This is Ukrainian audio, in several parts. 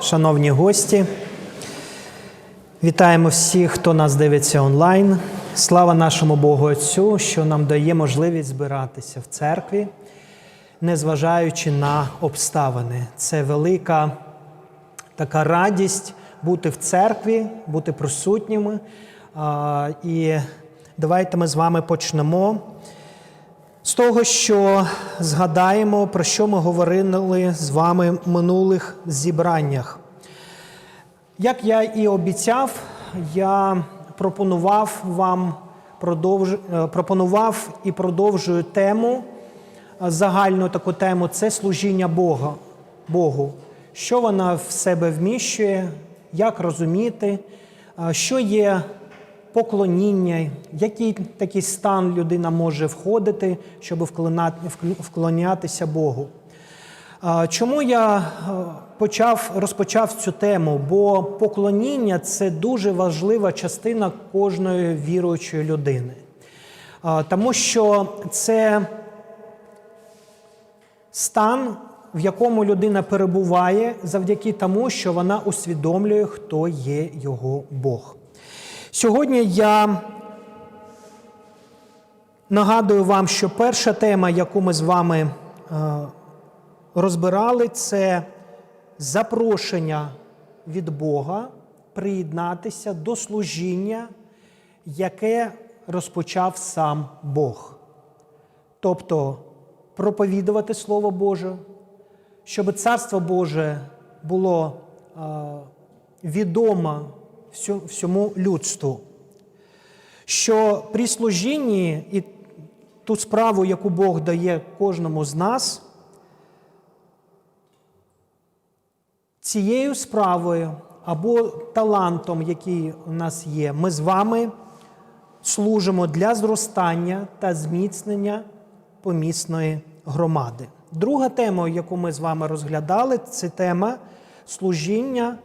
шановні гості. Вітаємо всіх, хто нас дивиться онлайн. Слава нашому Богу Отцю, що нам дає можливість збиратися в церкві, незважаючи на обставини. Це велика така радість бути в церкві, бути присутніми. І давайте ми з вами почнемо з того, що згадаємо, про що ми говорили з вами в минулих зібраннях. Як я і обіцяв, я пропонував вам продовж... е, пропонував і продовжую тему, е, загальну таку тему це служіння Бога, Богу. Що вона в себе вміщує, як розуміти, е, що є поклоніння, який такий стан людина може входити, щоб вклонятися Богу. Чому я е, почав, розпочав цю тему? Бо поклоніння це дуже важлива частина кожної віруючої людини. Тому що це стан, в якому людина перебуває завдяки тому, що вона усвідомлює, хто є його Бог. Сьогодні я нагадую вам, що перша тема, яку ми з вами е, розбирали, це запрошення від Бога приєднатися до служіння, яке розпочав сам Бог. Тобто проповідувати Слово Боже, щоб Царство Боже було е, відомо всьому людству. Що при служінні і ту справу, яку Бог дає кожному з нас, цією справою або талантом, який у нас є, ми з вами служимо для зростання та зміцнення помісної громади. Друга тема, яку ми з вами розглядали, це тема служіння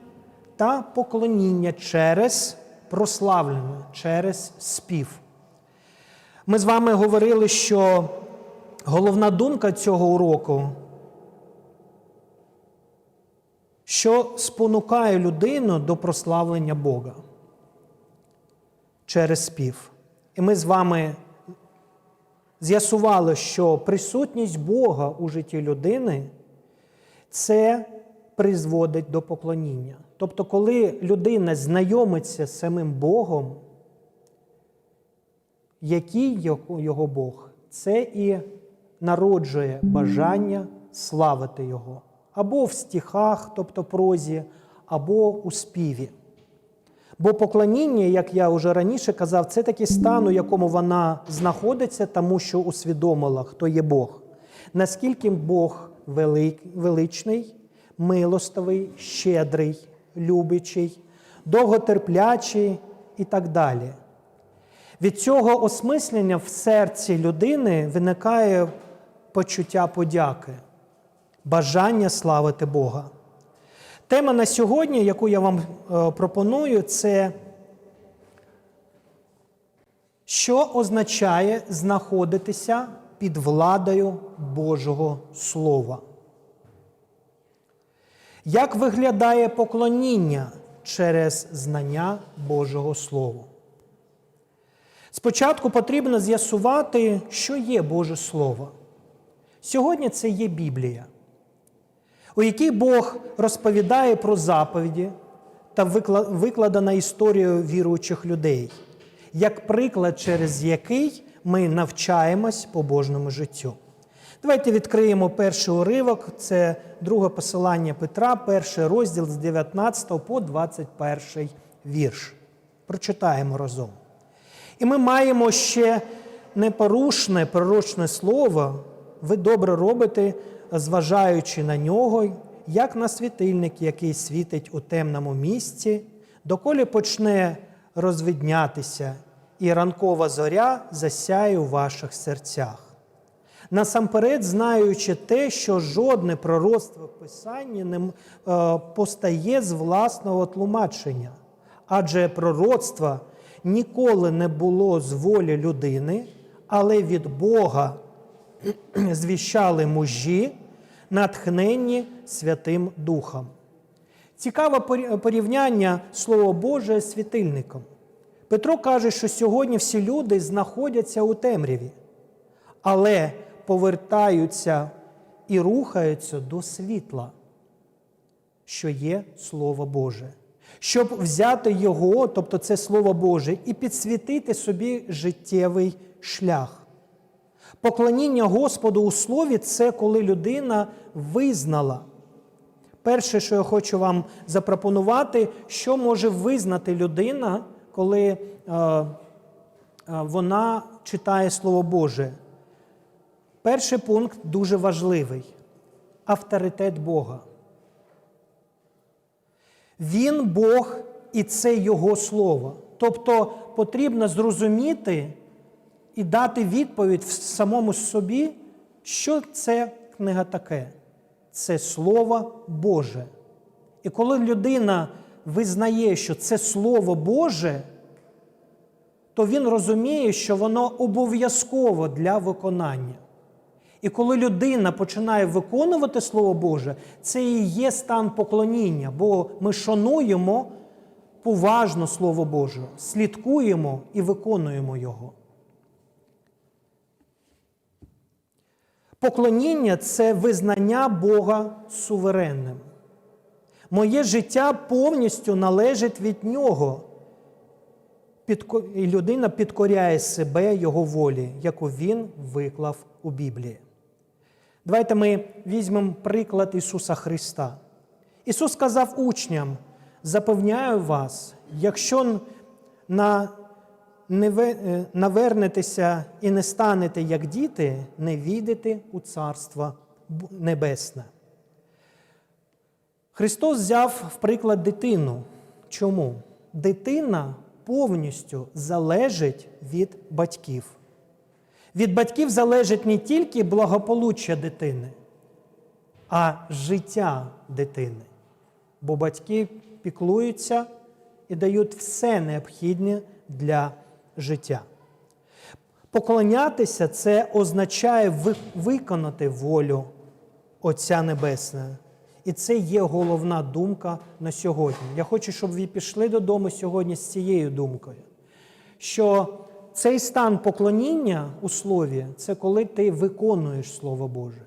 та поклоніння через прославлення, через спів. Ми з вами говорили, що головна думка цього уроку, що спонукає людину до прославлення Бога через спів. І ми з вами з'ясували, що присутність Бога у житті людини це призводить до поклоніння. Тобто, коли людина знайомиться з самим Богом, який його- Бог, це і народжує бажання славити Його або в стихах, тобто прозі, або у співі. Бо поклоніння, як я вже раніше казав, це такий стан, у якому вона знаходиться, тому що усвідомила, хто є Бог. Наскільки Бог величний, милостивий, щедрий, любичий, довготерплячий і так далі. Від цього осмислення в серці людини виникає почуття подяки, бажання славити Бога. Тема на сьогодні, яку я вам е, пропоную, це що означає знаходитися під владою Божого Слова. Як виглядає поклоніння через знання Божого Слова? Спочатку потрібно з'ясувати, що є Боже Слово. Сьогодні це є Біблія у якій Бог розповідає про заповіді та викла- викладена історія віруючих людей, як приклад, через який ми навчаємось побожному життю. Давайте відкриємо перший уривок, це друге посилання Петра, перший розділ з 19 по 21 вірш. Прочитаємо разом. І ми маємо ще непорушне пророчне слово, ви добре робите, зважаючи на нього, як на світильник, який світить у темному місці, доколі почне розвиднятися, і ранкова зоря засяє у ваших серцях. Насамперед, знаючи те, що жодне пророцтво в Писанні не е, постає з власного тлумачення, адже пророцтва ніколи не було з волі людини, але від Бога звіщали мужі, натхненні Святим Духом. Цікаве порівняння Слово Боже з світильником. Петро каже, що сьогодні всі люди знаходяться у темряві, але повертаються і рухаються до світла, що є Слово Боже. Щоб взяти його, тобто це Слово Боже, і підсвітити собі життєвий шлях. Поклоніння Господу у слові це коли людина визнала. Перше, що я хочу вам запропонувати, що може визнати людина, коли е, е, вона читає Слово Боже. Перший пункт дуже важливий авторитет Бога. Він Бог і це Його Слово. Тобто потрібно зрозуміти і дати відповідь самому собі, що це книга таке. Це Слово Боже. І коли людина визнає, що це Слово Боже, то він розуміє, що воно обов'язково для виконання. І коли людина починає виконувати Слово Боже, це і є стан поклоніння, бо ми шануємо поважно Слово Боже, слідкуємо і виконуємо Його. Поклоніння це визнання Бога суверенним. Моє життя повністю належить від Нього. І людина підкоряє себе Його волі, яку Він виклав у Біблії. Давайте ми візьмемо приклад Ісуса Христа. Ісус сказав учням: запевняю вас, якщо на не е, навернетеся і не станете як діти, не війдете у Царство Небесне. Христос взяв в приклад дитину. Чому? Дитина повністю залежить від батьків. Від батьків залежить не тільки благополуччя дитини, а життя дитини. Бо батьки піклуються і дають все необхідне для життя. Поклонятися це означає виконати волю Отця Небесного. І це є головна думка на сьогодні. Я хочу, щоб ви пішли додому сьогодні з цією думкою, що цей стан поклоніння у слові це коли ти виконуєш Слово Боже.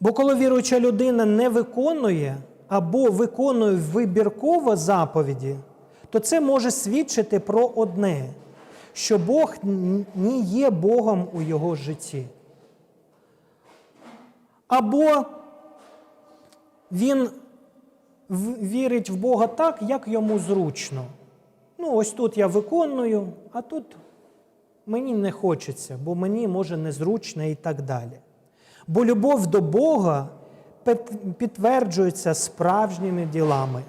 Бо коли віруюча людина не виконує або виконує вибірково заповіді, то це може свідчити про одне, що Бог не є Богом у його житті. Або він вірить в Бога так, як йому зручно. Ну, ось тут я виконую, а тут мені не хочеться, бо мені може незручно і так далі. Бо любов до Бога підтверджується справжніми ділами,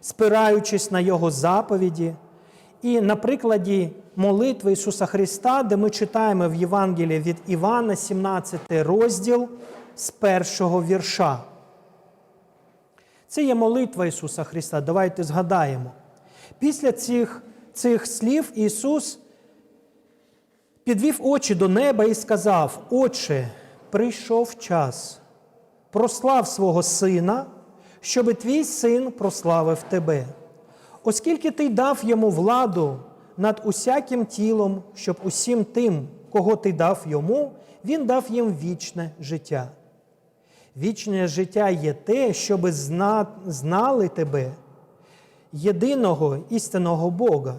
спираючись на Його заповіді. І на прикладі молитви Ісуса Христа, де ми читаємо в Євангелії від Івана, 17 розділ з першого вірша. Це є молитва Ісуса Христа. Давайте згадаємо. Після цих, цих слів Ісус підвів очі до неба і сказав: Отче, прийшов час, прослав свого сина, щоби твій син прославив тебе. Оскільки ти дав йому владу над усяким тілом, щоб усім тим, кого ти дав йому, він дав їм вічне життя. Вічне життя є те, щоби зна- знали тебе, єдиного істинного Бога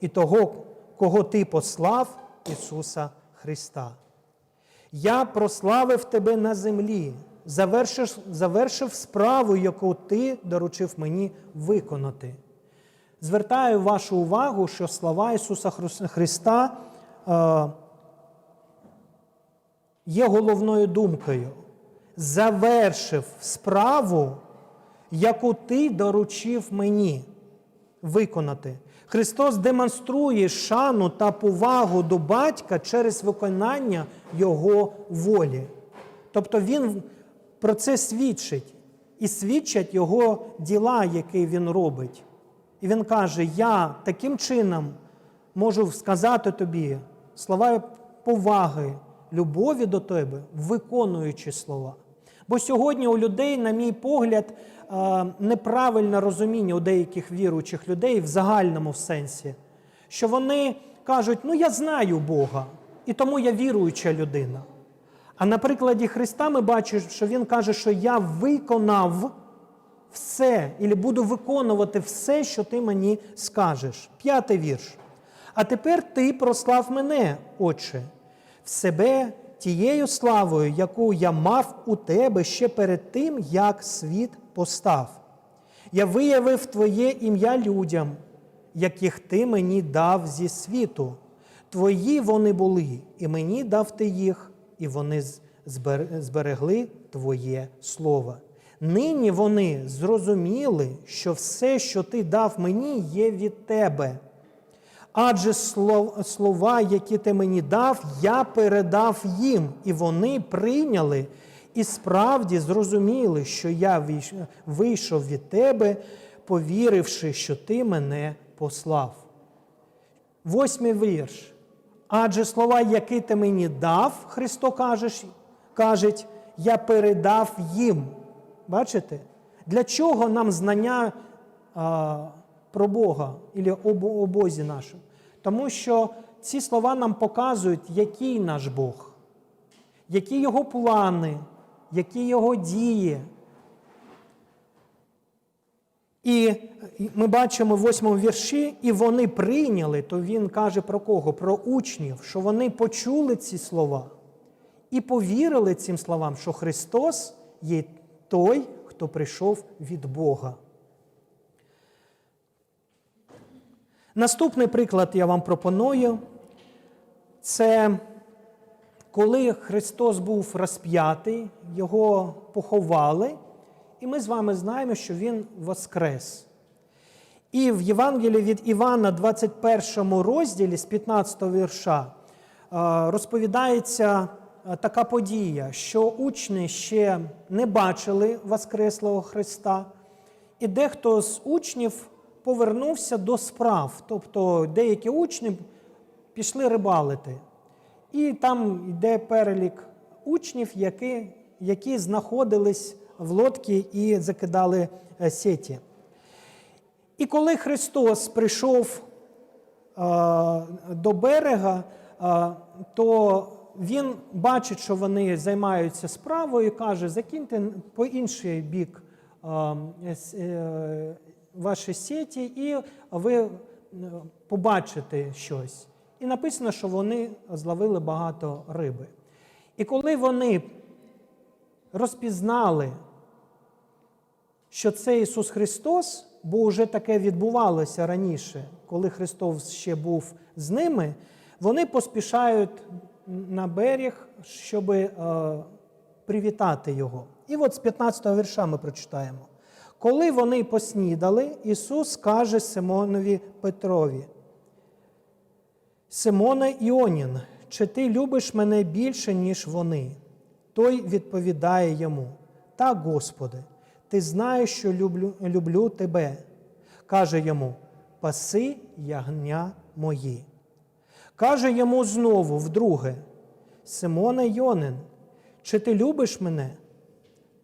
і того, кого ти послав, Ісуса Христа. Я прославив тебе на землі, завершив, завершив справу, яку ти доручив мені виконати. Звертаю вашу увагу, що слова Ісуса Христа е, є головною думкою. Завершив справу, яку ти доручив мені виконати. Христос демонструє шану та повагу до батька через виконання Його волі. Тобто Він про це свідчить і свідчать Його діла, які Він робить. І Він каже: Я таким чином можу сказати тобі слова поваги, любові до тебе, виконуючи слова. Бо сьогодні у людей, на мій погляд, неправильне розуміння у деяких віруючих людей в загальному сенсі, що вони кажуть, ну я знаю Бога, і тому я віруюча людина. А на прикладі Христа ми бачимо, що Він каже, що я виконав все, і буду виконувати все, що ти мені скажеш. П'ятий вірш. А тепер ти прослав мене, Отче, в себе тією славою, яку я мав у тебе ще перед тим, як світ постав. Я виявив Твоє ім'я людям, яких ти мені дав зі світу. Твої вони були, і мені дав ти їх, і вони зберегли Твоє слово. Нині вони зрозуміли, що все, що ти дав мені, є від тебе. Адже слова, які ти мені дав, я передав їм, і вони прийняли і справді зрозуміли, що я вийшов від тебе, повіривши, що ти мене послав. Восьмий вірш. Адже слова, які ти мені дав, Христо кажеш, кажуть, я передав їм. Бачите? Для чого нам знання а, про Бога об, о Бозі нашому? Тому що ці слова нам показують, який наш Бог, які його плани, які його дії. І ми бачимо в восьмому вірші, і вони прийняли, то він каже про кого? Про учнів, що вони почули ці слова і повірили цим словам, що Христос є той, хто прийшов від Бога. Наступний приклад я вам пропоную. Це коли Христос був розп'ятий, його поховали, і ми з вами знаємо, що Він воскрес. І в Євангелії від Івана, 21 розділі з 15 вірша, е, розповідається е, така подія, що учні ще не бачили Воскреслого Христа, і дехто з учнів повернувся до справ, тобто деякі учні пішли рибалити. І там йде перелік учнів, які, які знаходились в лодці і закидали е, сеті. І коли Христос прийшов е, до берега, е, то Він бачить, що вони займаються справою, і каже, закиньте по інший бік е, ваші сеті, і ви побачите щось. І написано, що вони зловили багато риби. І коли вони розпізнали, що це Ісус Христос, бо вже таке відбувалося раніше, коли Христос ще був з ними, вони поспішають на берег, щоб е, привітати Його. І от з 15 го вірша ми прочитаємо. Коли вони поснідали, Ісус каже Симонові Петрові, Симоне Іонін, чи ти любиш мене більше, ніж вони? Той відповідає йому: Так, Господи, ти знаєш, що люблю, люблю тебе. Каже йому: Паси ягня мої. Каже йому знову, вдруге, Симоне Йонин, чи ти любиш мене?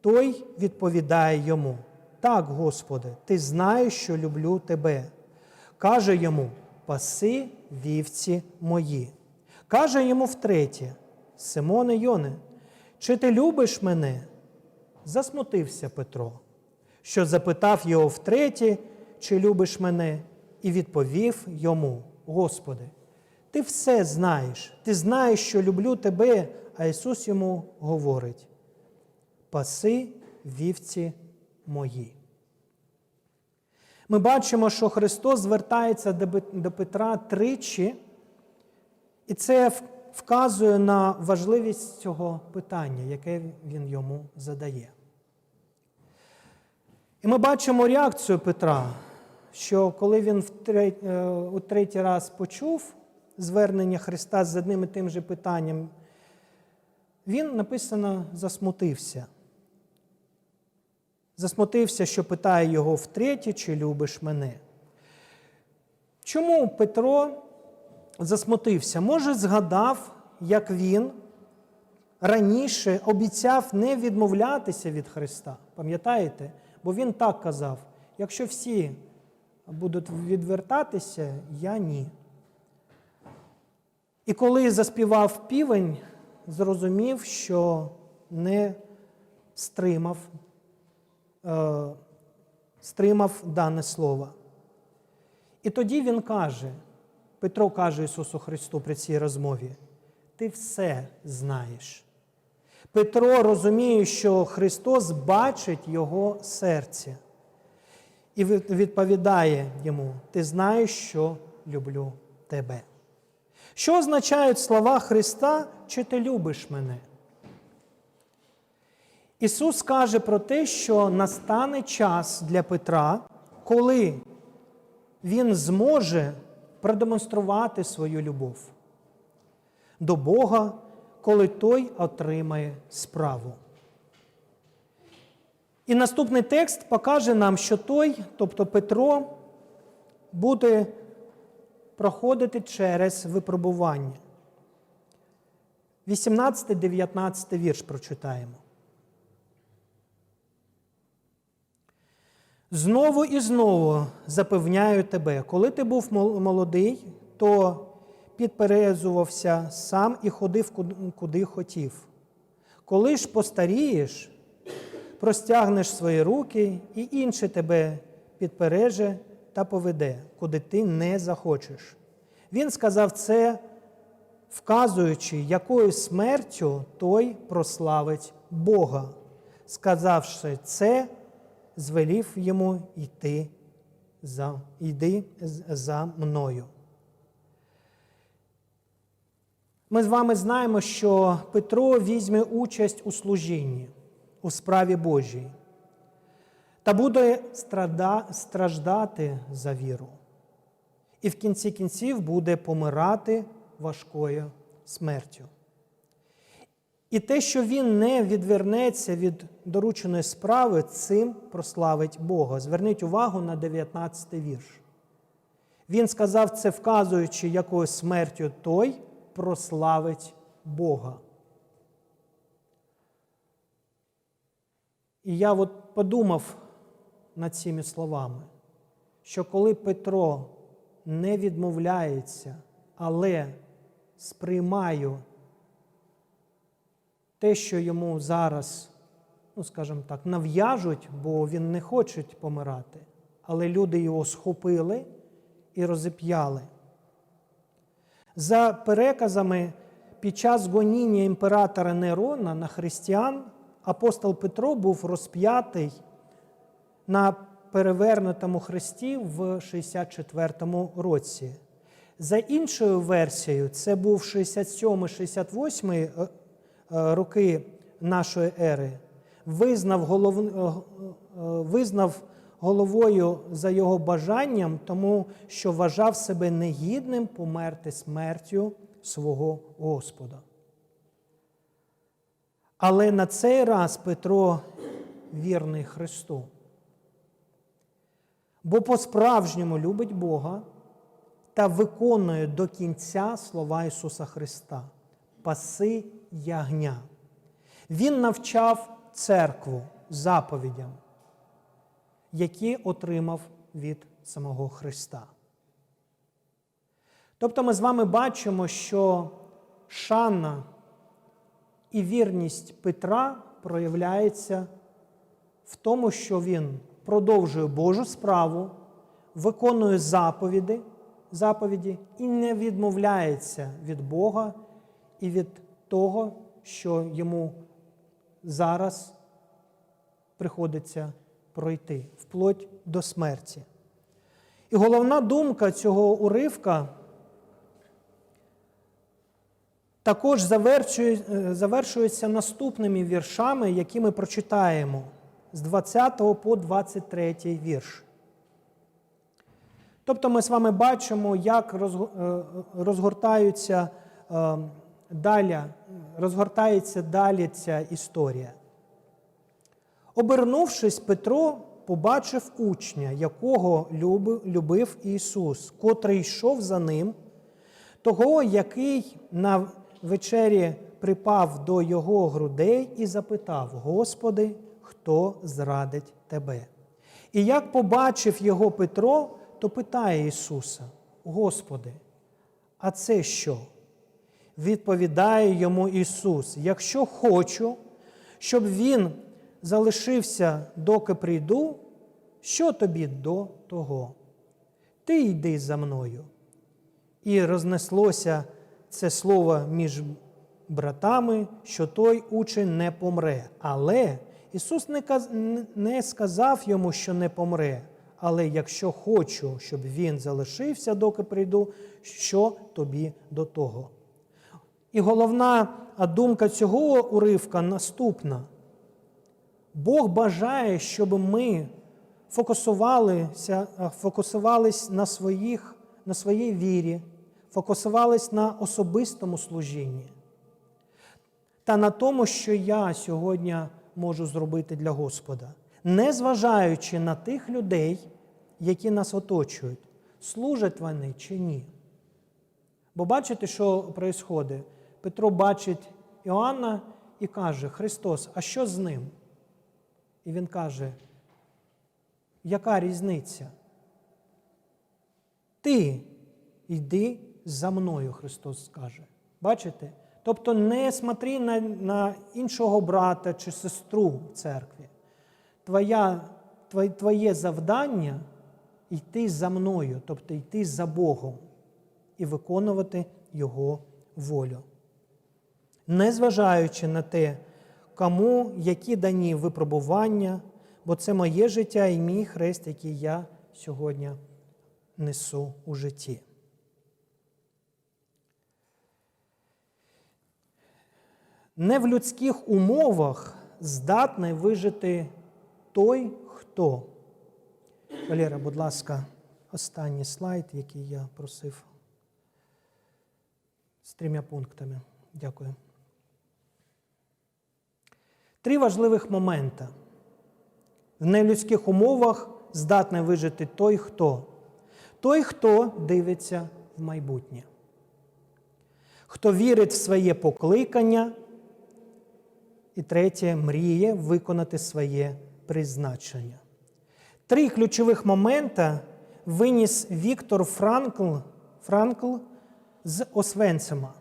Той відповідає йому: Так, Господи, ти знаєш, що люблю тебе. Каже йому: Паси вівці мої. Каже йому втретє: Симоне Йоне, чи ти любиш мене? Засмутився Петро, що запитав його втретє, чи любиш мене, і відповів йому: Господи, ти все знаєш, ти знаєш, що люблю тебе, а Ісус йому говорить: Паси вівці мої. Ми бачимо, що Христос звертається до Петра тричі, і це вказує на важливість цього питання, яке він йому задає. І ми бачимо реакцію Петра, що коли він е, у третій раз почув звернення Христа з одним і тим же питанням, він написано засмутився. Засмутився, що питає його втретє, чи любиш мене. Чому Петро засмутився? Може, згадав, як він раніше обіцяв не відмовлятися від Христа. Пам'ятаєте? Бо він так казав: якщо всі будуть відвертатися, я ні. І коли заспівав півень, зрозумів, що не стримав, стримав дане слово. І тоді він каже, Петро каже Ісусу Христу при цій розмові: Ти все знаєш. Петро розуміє, що Христос бачить його серце. І відповідає йому: Ти знаєш, що люблю тебе. Що означають слова Христа, чи ти любиш мене? Ісус каже про те, що настане час для Петра, коли він зможе продемонструвати свою любов до Бога, коли той отримає справу. І наступний текст покаже нам, що той, тобто Петро, буде проходити через випробування. 18-19 вірш прочитаємо. Знову і знову запевняю тебе, коли ти був молодий, то підперезувався сам і ходив куди- хотів. Коли ж постарієш, простягнеш свої руки, і інше тебе підпереже та поведе, куди ти не захочеш. Він сказав це, вказуючи, якою смертю той прославить Бога. Сказавши це, звелів йому йти за, йди за мною. Ми з вами знаємо, що Петро візьме участь у служінні, у справі Божій та буде страда, страждати за віру. І в кінці кінців буде помирати важкою смертю. І те, що він не відвернеться від дорученої справи, цим прославить Бога. Зверніть увагу на 19 вірш. Він сказав це, вказуючи, якою смертю той прославить Бога. І я от подумав над цими словами, що коли Петро не відмовляється, але сприймає те, що йому зараз, ну скажімо так, нав'яжуть, бо він не хоче помирати, але люди його схопили і розіп'яли. За переказами, під час гоніння імператора Нерона на християн апостол Петро був розп'ятий на перевернутому хресті в 64-му році. За іншою версією, це був 67-68 е, е, роки нашої ери, визнав, голов... е, е, визнав головою за його бажанням, тому що вважав себе негідним померти смертю свого Господа. Але на цей раз Петро вірний Христу. Бо по-справжньому любить Бога та виконує до кінця слова Ісуса Христа паси ягня. Він навчав церкву заповідям, які отримав від самого Христа. Тобто ми з вами бачимо, що шана і вірність Петра проявляється в тому, що він продовжує Божу справу, виконує заповіді, заповіді і не відмовляється від Бога і від того, що йому зараз приходиться пройти вплоть до смерті. І головна думка цього уривка також е, завершується наступними віршами, які ми прочитаємо з 20 по 23 вірш. Тобто ми з вами бачимо, як е, розгортаються е, далі, розгортається далі ця історія. Обернувшись, Петро побачив учня, якого любив Ісус, котрий йшов за ним, того, який на вечері припав до його грудей і запитав: Господи, хто зрадить тебе? І як побачив його Петро, то питає Ісуса: Господи, а це що? Відповідає йому Ісус: Якщо хочу, щоб Він залишився, доки прийду, що тобі до того? Ти йди за мною. І рознеслося це слово між братами, що той учень не помре. Але Ісус не, каз- не сказав йому, що не помре. Але якщо хочу, щоб він залишився, доки прийду, що тобі до того? І головна думка цього уривка наступна. Бог бажає, щоб ми фокусувалися, фокусувались на, своїх, на своїй вірі, фокусувались на особистому служінні та на тому, що я сьогодні можу зробити для Господа, не зважаючи на тих людей, які нас оточують, служать вони чи ні. Бо бачите, що відбувається? Петро бачить Іоанна і каже: Христос, а що з ним? І він каже, яка різниця? Ти йди за мною, Христос скаже. Бачите? Тобто не смотри на, на іншого брата чи сестру в церкві. Твоя, твоє, твоє завдання йти за мною, тобто йти за Богом і виконувати Його волю. Незважаючи на те, кому які дані випробування, бо це моє життя і мій хрест, який я сьогодні несу у житті. Не в людських умовах здатний вижити той, хто. Валера, будь ласка, останній слайд, який я просив з трьома пунктами. Дякую. Три важливих момента. В нелюдських умовах здатний вижити той, хто. Той, хто дивиться в майбутнє. Хто вірить в своє покликання. І третє мріє виконати своє призначення. Три ключових момента виніс Віктор Франкл, Франкл з Освенцима,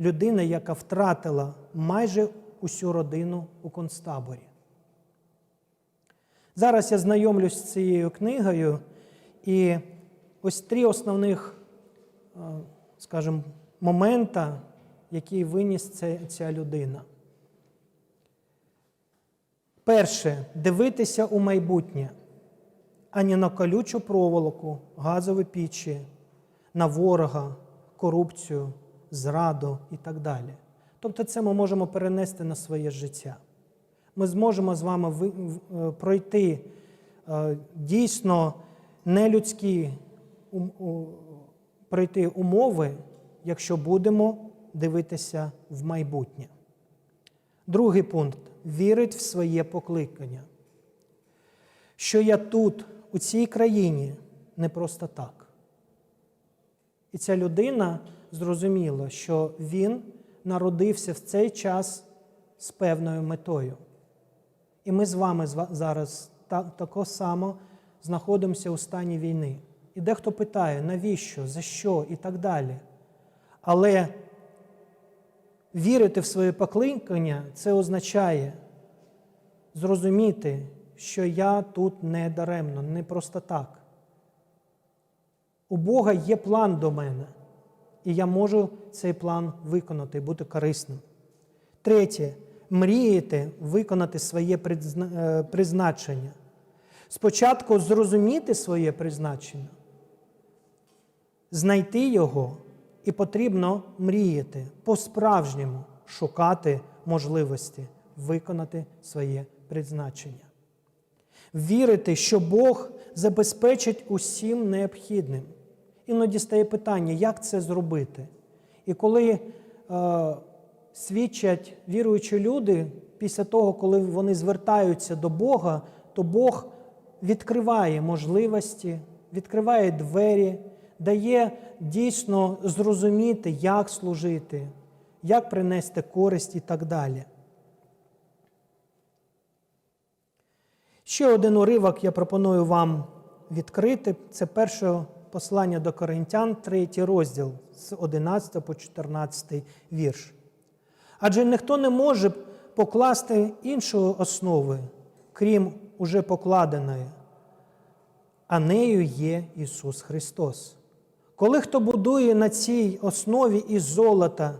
людина, яка втратила майже усю родину у концтаборі. Зараз я знайомлюсь з цією книгою, і ось три основних, е, скажімо, момента, які виніс ця, людина. Перше дивитися у майбутнє, а не на колючу проволоку, газові пічі, на ворога, корупцію, зраду і так далі. Тобто, це ми можемо перенести на своє життя. Ми зможемо з вами е, пройти е, дійсно нелюдські пройти умови, якщо будемо дивитися в майбутнє. Другий пункт вірить в своє покликання. Що я тут, у цій країні, не просто так. І ця людина зрозуміла, що він народився в цей час з певною метою. І ми з вами зараз так, тако само знаходимося у стані війни. І дехто питає, навіщо, за що і так далі. Але вірити в своє покликання це означає зрозуміти, що я тут не даремно, не просто так. У Бога є план до мене, і я можу цей план виконати, бути корисним. Третє, мріяти виконати своє е, призначення. Спочатку зрозуміти своє призначення, знайти його, і потрібно мріяти, по-справжньому шукати можливості виконати своє призначення. Вірити, що Бог забезпечить усім необхідним. Іноді стає питання, як це зробити. І коли е, свідчать віруючі люди, після того, коли вони звертаються до Бога, то Бог відкриває можливості, відкриває двері, дає дійсно зрозуміти, як служити, як принести користь і так далі. Ще один уривок я пропоную вам відкрити. Це перше послання до Коринтян, третій розділ з 11 по 14 вірш. Адже ніхто не може покласти іншої основи, крім уже покладеної, а нею є Ісус Христос. Коли хто будує на цій основі із золота,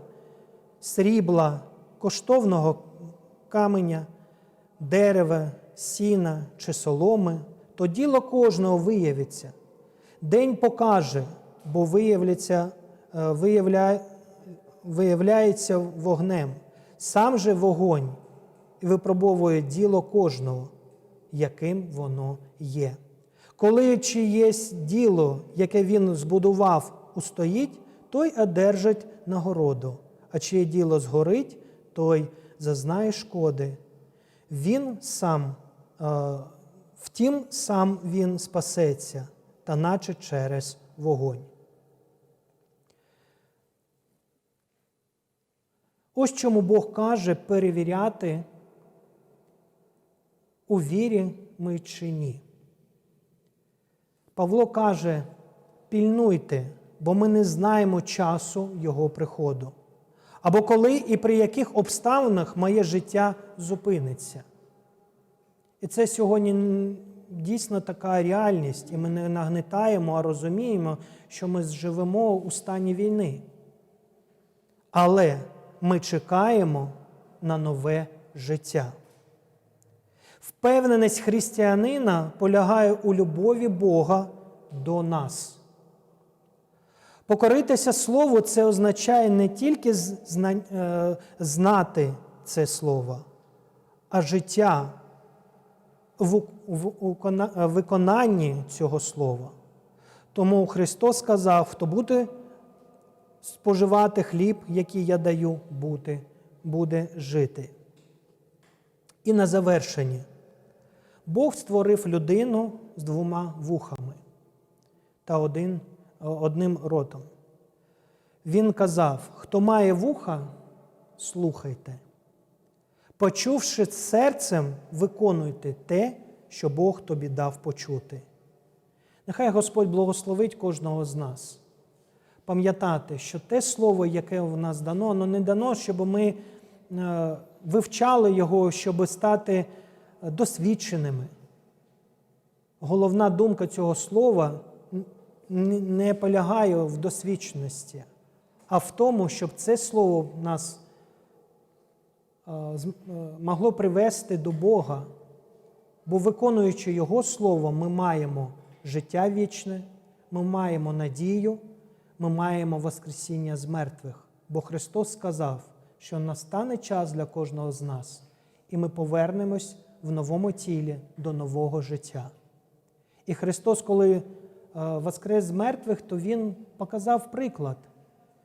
срібла, коштовного каменя, дерева, сіна чи соломи, то діло кожного виявиться. День покаже, бо виявляться, е, виявля, виявляється вогнем. Сам же вогонь випробовує діло кожного, яким воно є. Коли чиєсь діло, яке він збудував, устоїть, той одержить нагороду, а чиє діло згорить, той зазнає шкоди. Він сам, е, втім, сам він спасеться, та наче через вогонь. Ось чому Бог каже перевіряти, у вірі ми чи ні. Павло каже: пільнуйте, бо ми не знаємо часу Його приходу. Або коли і при яких обставинах моє життя зупиниться. І це сьогодні дійсно така реальність, і ми не нагнетаємо, а розуміємо, що ми живемо у стані війни. Але ми чекаємо на нове життя. Впевненість християнина полягає у любові Бога до нас. Покоритися Слову це означає не тільки е, знати це слово, а життя в, виконанні цього слова. Тому Христос сказав, хто буде споживати хліб, який я даю, бути, буде жити. І на завершення. Бог створив людину з двома вухами та один, одним ротом. Він казав: хто має вуха, слухайте. Почувши серцем, виконуйте те, що Бог тобі дав почути. Нехай Господь благословить кожного з нас. Пам'ятати, що те слово, яке в нас дано, воно не дано, щоб ми е, вивчали його, щоб стати досвідченими. Головна думка цього слова не полягає в досвідченості, а в тому, щоб це слово нас могло привести до Бога. Бо, виконуючи Його Слово, ми маємо життя вічне, ми маємо надію, ми маємо Воскресіння з мертвих. Бо Христос сказав, що настане час для кожного з нас, і ми повернемось в новому тілі до нового життя. І Христос, коли воскрес з мертвих, то Він показав приклад,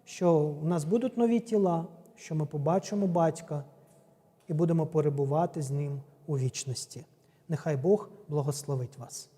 що у нас будуть нові тіла, що ми побачимо батька і будемо перебувати з ним у вічності. Нехай Бог благословить вас.